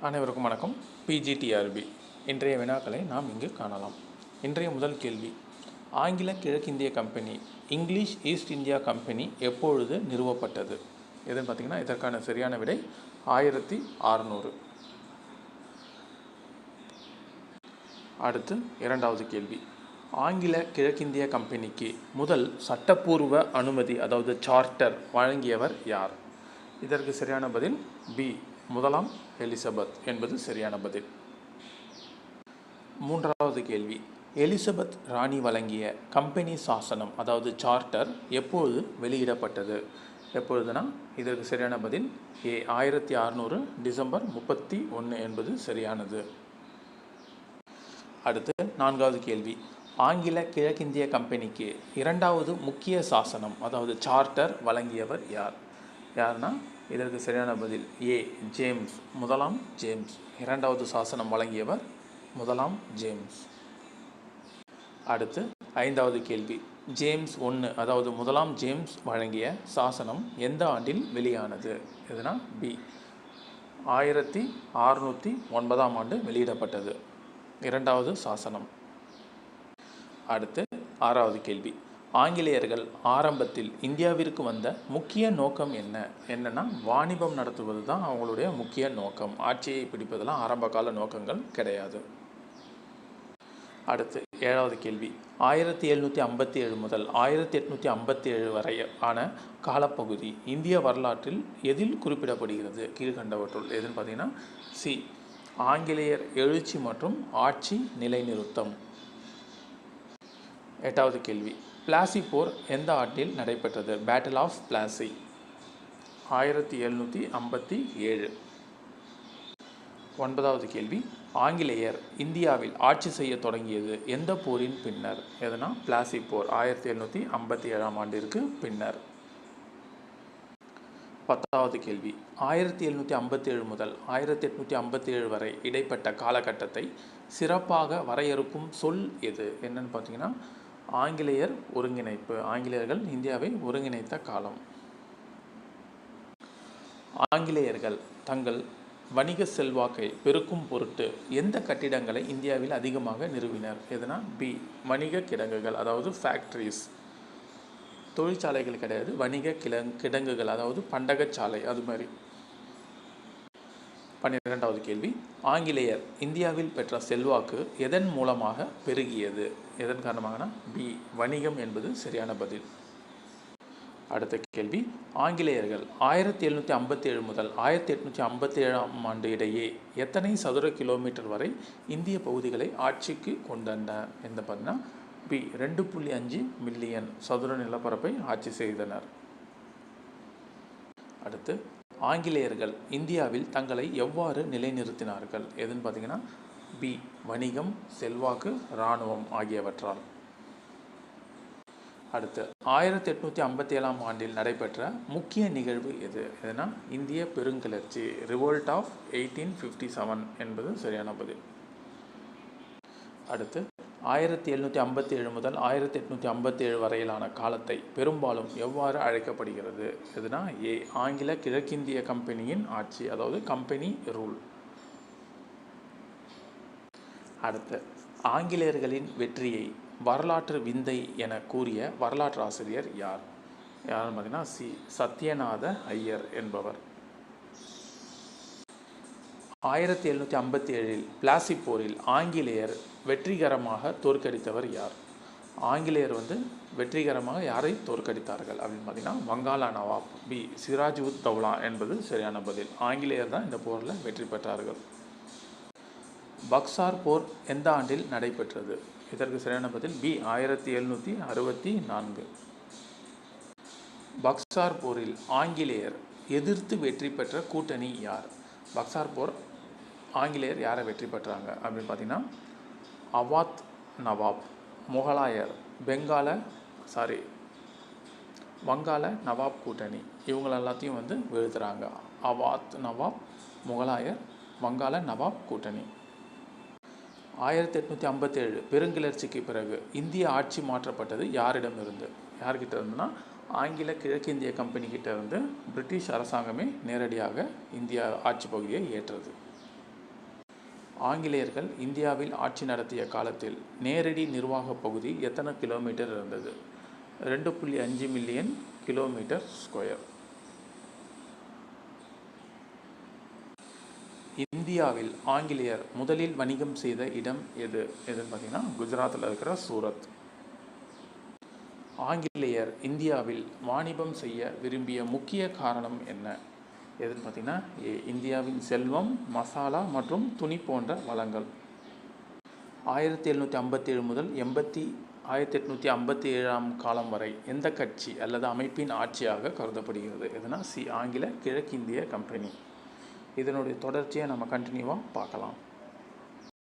அனைவருக்கும் வணக்கம். பிஜிடிஆர்பி இன்றைய வினாக்களை நாம் இங்கு காணலாம். இன்றைய முதல் கேள்வி. ஆங்கில கிழக்கிந்திய company English East India company எப்பொழுது நிறுவப்பட்டது? எதுன்னு பார்த்தீங்கன்னா இதற்கான சரியான விடை ஆயிரத்தி அறநூறு. அடுத்து இரண்டாவது கேள்வி. ஆங்கில கிழக்கிந்திய கம்பெனிக்கு முதல் சட்டப்பூர்வ அனுமதி அதாவது சார்ட்டர் வழங்கியவர் யார்? இதற்கு சரியான பதில் பி முதலாம் எலிசபெத் என்பது சரியான பதில். மூன்றாவது கேள்வி. எலிசபெத் ராணி வழங்கிய கம்பெனி சாசனம் அதாவது சார்ட்டர் எப்போது வெளியிடப்பட்டது? எப்பொழுதுனா இதற்கு சரியான பதில் ஏ ஆயிரத்தி அறநூறு டிசம்பர் முப்பத்தி ஒன்று என்பது சரியானது. அடுத்து நான்காவது கேள்வி. ஆங்கில கிழக்கிந்திய கம்பெனிக்கு இரண்டாவது முக்கிய சாசனம் அதாவது சார்ட்டர் வழங்கியவர் யார்? யார்னா இதற்கு சரியான பதில் ஏ ஜேம்ஸ் முதலாம் ஜேம்ஸ் இரண்டாவது சாசனம் வழங்கியவர் முதலாம் ஜேம்ஸ் அடுத்து ஐந்தாவது கேள்வி. ஜேம்ஸ் ஒன்று அதாவது முதலாம் ஜேம்ஸ் வழங்கிய சாசனம் எந்த ஆண்டில் வெளியானது? எதுனா பி ஆயிரத்தி அறுநூற்றி ஒன்பதாம் ஆண்டு வெளியிடப்பட்டது. இரண்டாவது சாசனம். அடுத்து ஆறாவது கேள்வி. ஆங்கிலேயர்கள் ஆரம்பத்தில் இந்தியாவிற்கு வந்த முக்கிய நோக்கம் என்ன? என்னென்னா வாணிபம் நடத்துவது தான் அவங்களுடைய முக்கிய நோக்கம். ஆட்சியை பிடிப்பதெல்லாம் ஆரம்ப கால நோக்கங்கள் கிடையாது. அடுத்து ஏழாவது கேள்வி. ஆயிரத்தி எழுநூற்றி ஐம்பத்தி ஏழு முதல் ஆயிரத்தி எட்நூற்றி ஐம்பத்தி ஏழு வரை ஆன காலப்பகுதி இந்திய வரலாற்றில் எதில் குறிப்பிடப்படுகிறது? கீழ்கண்டவற்றுள் எதுன்னு பார்த்தீங்கன்னா சி. ஆங்கிலேயர் எழுச்சி மற்றும் ஆட்சி நிலைநிறுத்தம். எட்டாவது கேள்வி. பிளாசி போர் எந்த ஆண்டில் நடைபெற்றது? பேட்டில் ஆஃப் பிளாசி ஆயிரத்தி எழுநூற்றி ஐம்பத்தி ஏழு. ஒன்பதாவது கேள்வி. ஆங்கிலேயர் இந்தியாவில் ஆட்சி செய்ய தொடங்கியது எந்த போரின் பின்னர்? எதனா? பிளாசி போர் ஆயிரத்தி எழுநூற்றி ஐம்பத்தி ஏழாம் ஆண்டிற்கு பின்னர். பத்தாவது கேள்வி. ஆயிரத்தி எழுநூற்றி ஐம்பத்தி ஏழு முதல் ஆயிரத்தி எட்நூற்றி ஐம்பத்தி ஏழு வரை இடைப்பட்ட காலகட்டத்தை சிறப்பாக வரையறுக்கும் சொல் எது? என்னன்னு பார்த்தீங்கன்னா ஆங்கிலேயர் ஒருங்கிணைப்பு ஆங்கிலேயர்கள் இந்தியாவை ஒருங்கிணைத்த காலம். ஆங்கிலேயர்கள் தங்கள் வணிக செல்வாக்கை பெருக்கும் பொருட்டு எந்த கட்டிடங்களை இந்தியாவில் அதிகமாக நிறுவினர்? எதுனா பி வணிக கிடங்குகள் அதாவது ஃபேக்ட்ரிஸ் தொழிற்சாலைகள் கிடையாது வணிக கிடங் கிடங்குகள் அதாவது பண்டகச்சாலை அது மாதிரி. பன்னிரெண்டாவது கேள்வி ஆங்கிலேயர் இந்தியாவில் பெற்ற செல்வாக்கு எதன் மூலமாக பெருகியது? எதன் காரணமாகனா? பி வணிகம் என்பது சரியான பதில். அடுத்த கேள்வி. ஆங்கிலேயர்கள் ஆயிரத்தி எழுநூற்றி ஐம்பத்தி ஏழு முதல் ஆயிரத்தி எட்நூற்றி ஐம்பத்தி ஏழாம் ஆண்டு இடையே எத்தனை சதுர கிலோமீட்டர் வரை இந்திய பகுதிகளை ஆட்சிக்கு கொண்டனர் என்று பார்த்தீங்கன்னா பி ரெண்டு புள்ளி அஞ்சு மில்லியன் சதுர நிலப்பரப்பை ஆட்சி செய்தனர். அடுத்து ஆங்கிலேயர்கள் இந்தியாவில் தங்களை எவ்வாறு நிலைநிறுத்தினார்கள்? எதுன்னு பார்த்தீங்கன்னா பி வணிகம் செல்வாக்கு இராணுவம் ஆகியவற்றால். அடுத்து ஆயிரத்தி எட்நூற்றி ஐம்பத்தி ஏழாம் ஆண்டில் நடைபெற்ற முக்கிய நிகழ்வு எது? எதுனா இந்திய பெருங்கிளர்ச்சி revolt of eighteen fifty seven என்பது சரியான பதில். அடுத்து ஆயிரத்தி எழுநூற்றி ஐம்பத்தி ஏழு முதல் ஆயிரத்தி எட்நூற்றி ஐம்பத்தி ஏழு வரையிலான காலத்தை பெரும்பாலும் எவ்வாறு அழைக்கப்படுகிறது? எதுனா ஏ ஆங்கில கிழக்கிந்திய கம்பெனியின் ஆட்சி அதாவது கம்பெனி ரூல். அடுத்து ஆங்கிலேயர்களின் வெற்றியை வரலாற்று விந்தை என கூறிய வரலாற்று ஆசிரியர் யார்? யாருன்னு பார்த்தீங்கன்னா சி. சத்யநாத ஐயர் என்பவர். ஆயிரத்தி எழுநூற்றி ஐம்பத்தி ஏழில் பிளாசி போரில் ஆங்கிலேயர் வெற்றிகரமாக தோற்கடித்தவர் யார்? ஆங்கிலேயர் வந்து வெற்றிகரமாக யாரை தோற்கடித்தார்கள் அப்படின்னு பார்த்தீங்கன்னா வங்காள நவாப் பி. சிராஜ் உத் தௌலா என்பது சரியான பதில். ஆங்கிலேயர் தான் இந்த போரில் வெற்றி பெற்றார்கள். பக்சார் போர் எந்த ஆண்டில் நடைபெற்றது? இதற்கு சரியான பதில் பி ஆயிரத்தி எழுநூற்றி அறுபத்தி நான்கு. பக்சார் போரில் ஆங்கிலேயர் எதிர்த்து வெற்றி பெற்ற கூட்டணி யார்? பக்சார் போர் ஆங்கிலேயர் யாரை வெற்றி பெற்றாங்க? அப்படின்னு பார்த்தீங்கன்னா அவாத் நவாப் முகலாயர் பெங்கால சாரி வங்காள நவாப் கூட்டணி. இவங்கள எல்லாத்தையும் வந்து வீழ்த்துறாங்க. அவாத் நவாப் முகலாயர் வங்காள நவாப் கூட்டணி. ஆயிரத்தி எட்நூற்றி ஐம்பத்தேழு பெருங்கிளர்ச்சிக்கு பிறகு இந்திய ஆட்சி மாற்றப்பட்டது யாரிடமிருந்து? யார்கிட்ட இருந்துன்னா ஆங்கில கிழக்கிந்திய கம்பெனிக்கிட்ட இருந்து பிரிட்டிஷ் அரசாங்கமே நேரடியாக இந்தியா ஆட்சி பகுதியை ஏற்றது. ஆங்கிலேயர்கள் இந்தியாவில் ஆட்சி நடத்திய காலத்தில் நேரடி நிர்வாக பகுதி எத்தனை கிலோமீட்டர் இருந்தது? ரெண்டு புள்ளி அஞ்சு மில்லியன் கிலோமீட்டர் ஸ்கொயர். இந்தியாவில் ஆங்கிலேயர் முதலில் வணிகம் செய்த இடம் எது? எதுன்னு பார்த்தீங்கன்னா குஜராத்தில் இருக்கிற சூரத். ஆங்கிலேயர் இந்தியாவில் வாணிபம் செய்ய விரும்பிய முக்கிய காரணம் என்ன? எதுன்னு பார்த்தீங்கன்னா ஏ இந்தியாவின் செல்வம் மசாலா மற்றும் துணி போன்ற வளங்கள். ஆயிரத்தி எழுநூற்றி ஐம்பத்தேழு முதல் எண்பத்தி ஆயிரத்தி எட்நூற்றி ஐம்பத்தி ஏழாம் காலம் வரை எந்த கட்சி அல்லது அமைப்பின் ஆட்சியாக கருதப்படுகிறது? எதுனா சி ஆங்கில கிழக்கிந்திய கம்பெனி. இதனுடைய தொடர்ச்சியை நம்ம கண்டினியூவாக பார்க்கலாம்.